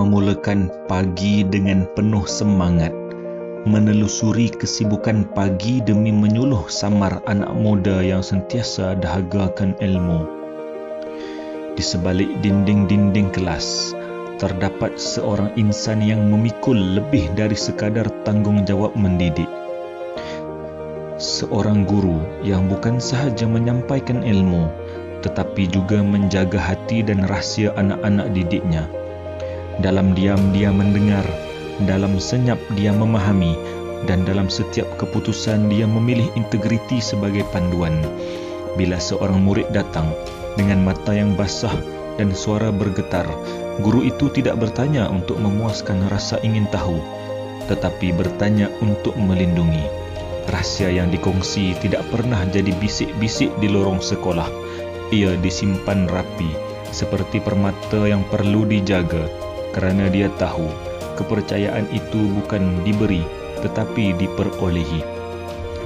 memulakan pagi dengan penuh semangat, menelusuri kesibukan pagi demi menyuluh samar anak muda yang sentiasa dahagakan ilmu. Di sebalik dinding-dinding kelas, terdapat seorang insan yang memikul lebih dari sekadar tanggungjawab mendidik. Seorang guru yang bukan sahaja menyampaikan ilmu, tetapi juga menjaga hati dan rahsia anak-anak didiknya. Dalam diam dia mendengar, dalam senyap dia memahami, dan dalam setiap keputusan dia memilih integriti sebagai panduan. Bila seorang murid datang dengan mata yang basah dan suara bergetar, guru itu tidak bertanya untuk memuaskan rasa ingin tahu, tetapi bertanya untuk melindungi. Rahsia yang dikongsi tidak pernah jadi bisik-bisik di lorong sekolah. Ia disimpan rapi, seperti permata yang perlu dijaga, kerana dia tahu kepercayaan itu bukan diberi tetapi diperolehi.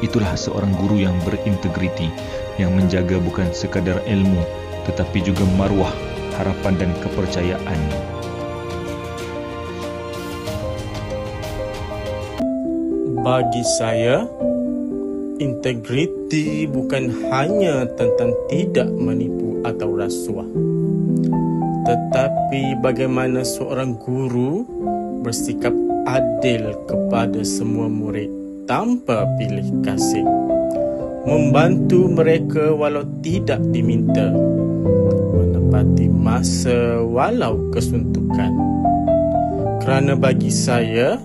Itulah seorang guru yang berintegriti, yang menjaga bukan sekadar ilmu tetapi juga maruah, harapan dan kepercayaan. Bagi saya, integriti bukan hanya tentang tidak menipu atau rasuah. Tetapi bagaimana seorang guru bersikap adil kepada semua murid tanpa pilih kasih. Membantu mereka walau tidak diminta. Menepati masa walau kesuntukan. Kerana bagi saya,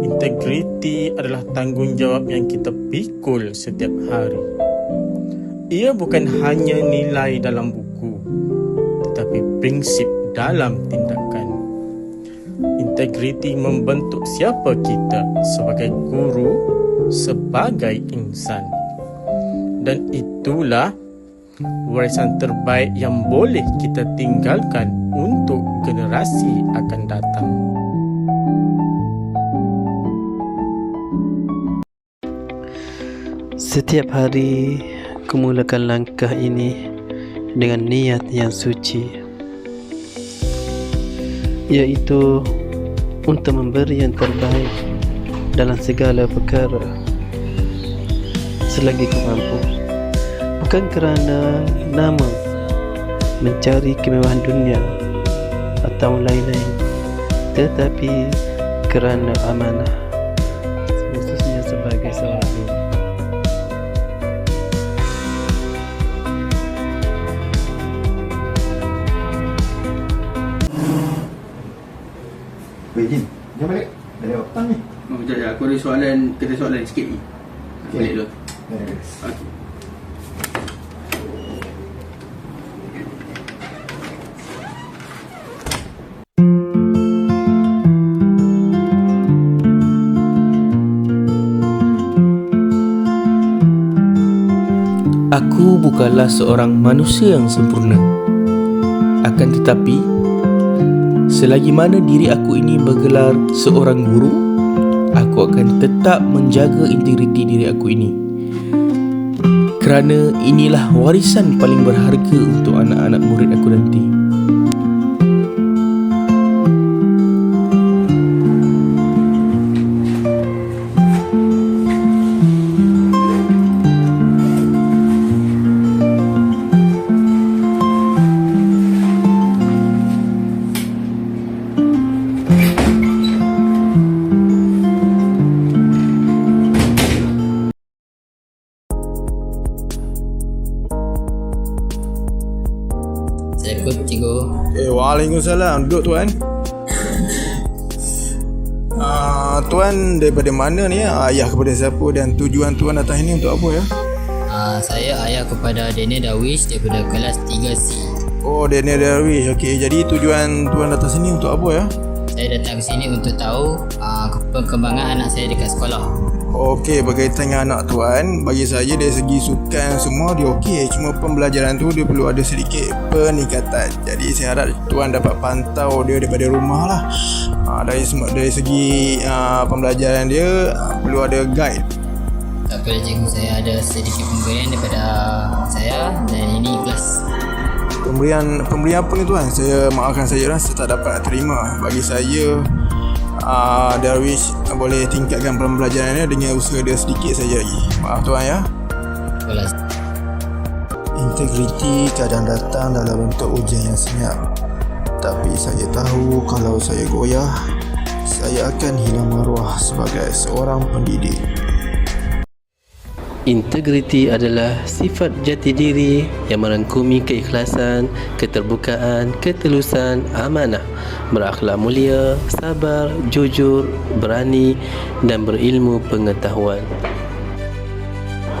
integriti adalah tanggungjawab yang kita pikul setiap hari. Ia bukan hanya nilai dalam buku, tetapi prinsip dalam tindakan. Integriti membentuk siapa kita sebagai guru, sebagai insan. Dan itulah warisan terbaik yang boleh kita tinggalkan untuk generasi akan datang. Setiap hari kumulakan langkah ini dengan niat yang suci iaitu untuk memberi yang terbaik dalam segala perkara selagi ku mampu bukan kerana nama mencari kemewahan dunia atau lain-lain tetapi kerana amanah Weh Jin, jom balik. Dah lewat petang ni. Oh, sekejap, sekejap. Aku ada soalan, kita ada soalan sikit ni. Okey. Balik dulu. Beres. Okey. Aku bukanlah seorang manusia yang sempurna. Akan tetapi, selagi mana diri aku ini bergelar seorang guru, aku akan tetap menjaga integriti diri aku ini. Kerana inilah warisan paling berharga untuk anak-anak murid aku nanti. Waalaikumsalam. Duduk tuan. Ah, tuan daripada mana ni? Ayah kepada siapa dan tujuan tuan datang ini untuk apa ya? uh, Saya ayah kepada Daniel Darwish daripada kelas 3C Oh, Daniel Darwish. Okey, jadi tujuan tuan datang sini untuk apa ya? Saya datang ke sini untuk tahu uh, perkembangan anak saya dekat sekolah Okey, berkaitan dengan anak tuan, bagi saya dari segi sukan semua dia okey. Cuma pembelajaran tu dia perlu ada sedikit peningkatan. Jadi saya harap tuan dapat pantau dia daripada rumah lah. Ha, dari semua dari segi uh, pembelajaran dia uh, perlu ada guide. Tak apa cikgu saya ada sedikit pemberian daripada saya dan ini kelas pemberian pemberian apa ni tuan saya maafkan saya lah saya tak dapat terima bagi saya uh, Darwish boleh tingkatkan pembelajarannya dengan usaha dia sedikit saja lagi. Maaf tuan ya. Integriti kadang datang dalam bentuk ujian yang senyap. Tapi saya tahu kalau saya goyah Saya akan hilang maruah sebagai seorang pendidik Integriti adalah sifat jati diri yang merangkumi keikhlasan, keterbukaan, ketulusan, amanah, berakhlak mulia, sabar, jujur, berani dan berilmu pengetahuan.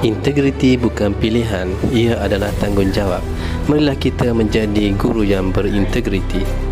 Integriti bukan pilihan, ia adalah tanggungjawab. Marilah kita menjadi guru yang berintegriti.